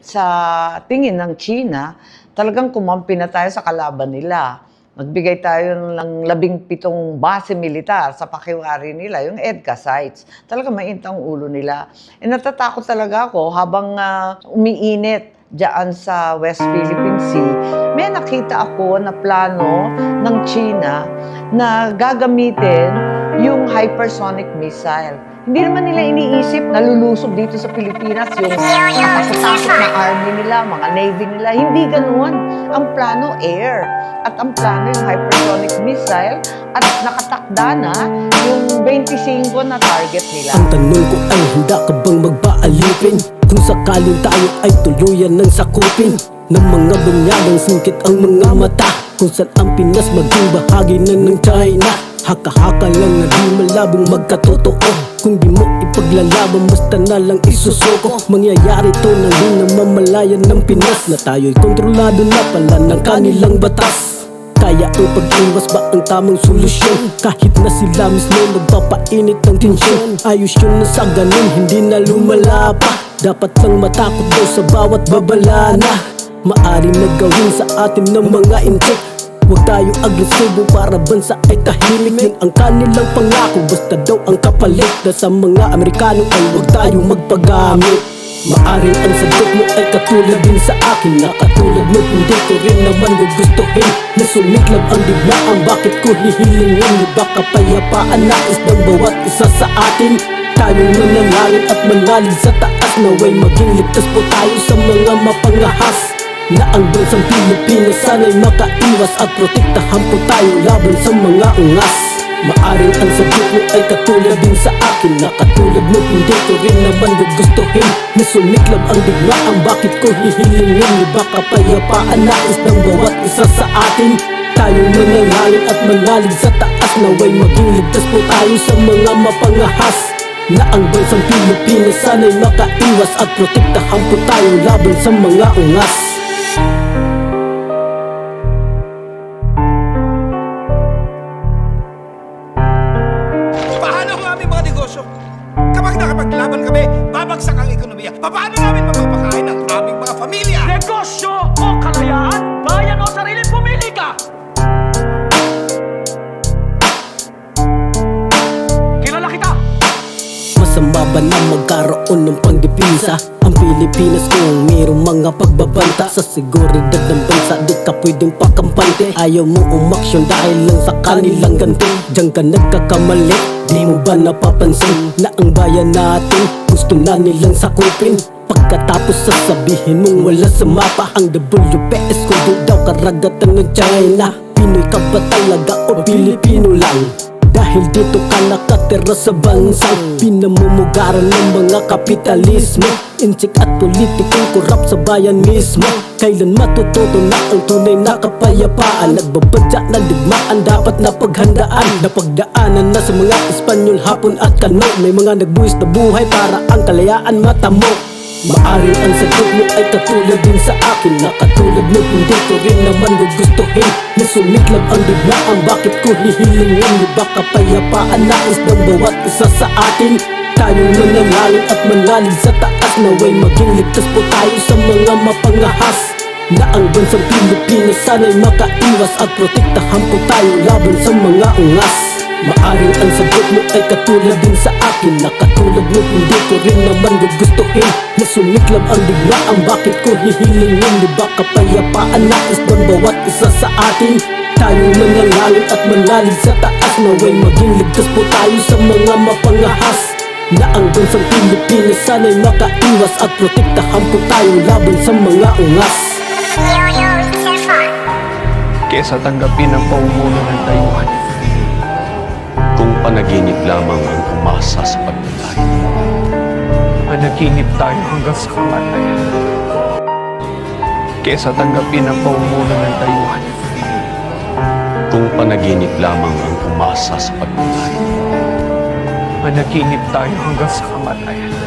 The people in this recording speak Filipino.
sa tingin ng China, talagang kumampi na tayo sa kalaban nila. Magbigay tayo ng labing pitong base militar sa pakiwari nila, yung EDCA sites. Talaga mainit ulo nila. E natatakot talaga ako habang ah, umiinit diyan sa West Philippine Sea, may nakita ako na plano ng China na gagamitin yung hypersonic missile. Hindi naman nila iniisip na lulusob dito sa Pilipinas yung katakot-takot na army nila, mga navy nila. Hindi ganoon. Ang plano, air. At ang plano yung hypersonic missile at nakatakda na yung 25 na target nila. Ang tanong ko ay handa ka bang magpaalipin Kung sakaling tayo ay tuluyan ng sakupin Ng mga bunyagang singkit ang mga mata Kung saan ang Pinas maging bahagi na ng China Haka-haka lang na di malabong magkatotoo. Kung di mo ipaglalaban basta na lang isusuko. Mangyayari to na di namamalayan ng Pinas. Na tayo'y kontrolado na pala ng kanilang batas. Kaya ang pag-iwas ba ang tamang solusyon? Kahit na sila mismo nagpapainit ng tensyon. Ayos yun na sa ganun, hindi na lumala pa. Dapat lang matakot daw sa bawat babala na. Maaring nagawin sa atin ng mga intik Huwag tayo agresibo para bansa ay tahimik. Yun ang kanilang pangako Basta daw ang kapalit Na sa mga Amerikano ay huwag tayo magpagamit. Maaring ang sagot mo ay katulad din sa akin Na katulad mo hindi ko rin naman gugustuhin. Na sumiklab ang digmaan Bakit ko hihilingin? Di ba kapayapaan nais ng bawat isa sa atin? Tayo nananalangin at manalig sa taas Naway maging ligtas po tayo sa mga mapangahas na ang bansang Pilipinas sana'y makaiwas At protektahan po tayo laban sa mga ungas. Maaring ang sagot mo ay katulad din sa akin Na katulad mo hindi ko rin naman gugustuhin. Na sumiklab ang digmaan Bakit ko hihilingin Di ba kapayapaan nais ng bawat isa sa atin? Tayo mananalangin at manalig sa taas Naway maging ligtas po tayo sa mga mapangahas. Na ang bansang Pilipinas sana'y makaiwas At protektahan po tayo laban sa mga ungas babagsak ang ekonomiya. Paano namin mapapakain ang aming mga pamilya? Negosyo o kalayaan, bayan o sarili, pumili ka! Kilala kita! Masama ba na magkaroon ng pangdepensa? Ang Pilipinas kung mayroong mga pagbabanta Sa seguridad ng bansa di ka pwedeng pakampante Ayaw mo umaksyon dahil lang sa kanilang ganti Diyan ka nagkakamali Di mo ba napapansin na ang bayan natin Gusto na nilang sakupin Pagkatapos sasabihin mong wala sa mapa Ang WPS di daw karagatan ng China Pinoy ka ba talaga o Pilipino lang? Dahil dito ka nakatira sa bansang Pinamumugaran ng mga kapitalismo. Insik at politikong korap sa bayan mismo. Kailan matututo na ang tunay na kapayapaan? Nagbabadya ng digmaan dapat na paghandaan Napagdaanan na sa mga Espanyol, Hapon at Kano May mga nagbuwis na buhay para ang kalayaan matamo Maaring ang sagot mo ay katulad din sa akin. Na katulad mo hindi ko rin naman gugustuhin. Na sumiklab ang digmaan Bakit ko hihilingin? Di ba kapayapaan nais ng bawat isa sa atin? Tayo nananalangin at manalig sa taas Naway maging ligtas po tayo sa mga mapangahas. Na ang bansang Pilipinas sana'y makaiwas At protektahan po tayo laban sa mga ungas Maaring ang sagot mo ay katulad din sa akin. Na katulad mo hindi ko rin naman gugustuhin. Na sumiklab ang digmaan Bakit ko hihilingin Di ba? Kapayapaan nais ng bawat isa sa atin? Tayo nananalangin at manalig sa taas Naway maging ligtas po tayo sa mga mapangahas. Na ang bansang Pilipinas sana'y makaiwas At protektahan po tayo laban sa mga ungas. Kesa tanggapin ang paumuno ng tayuan. Kung panaginip lamang ang umasa sa pagtatay. Managinip tayo hanggang sa kamatayan. Kesa tanggapin ang paumuno ng tayuan. Kung panaginip lamang ang umasa sa pagtatay. Managinip tayo hanggang sa kamatayan.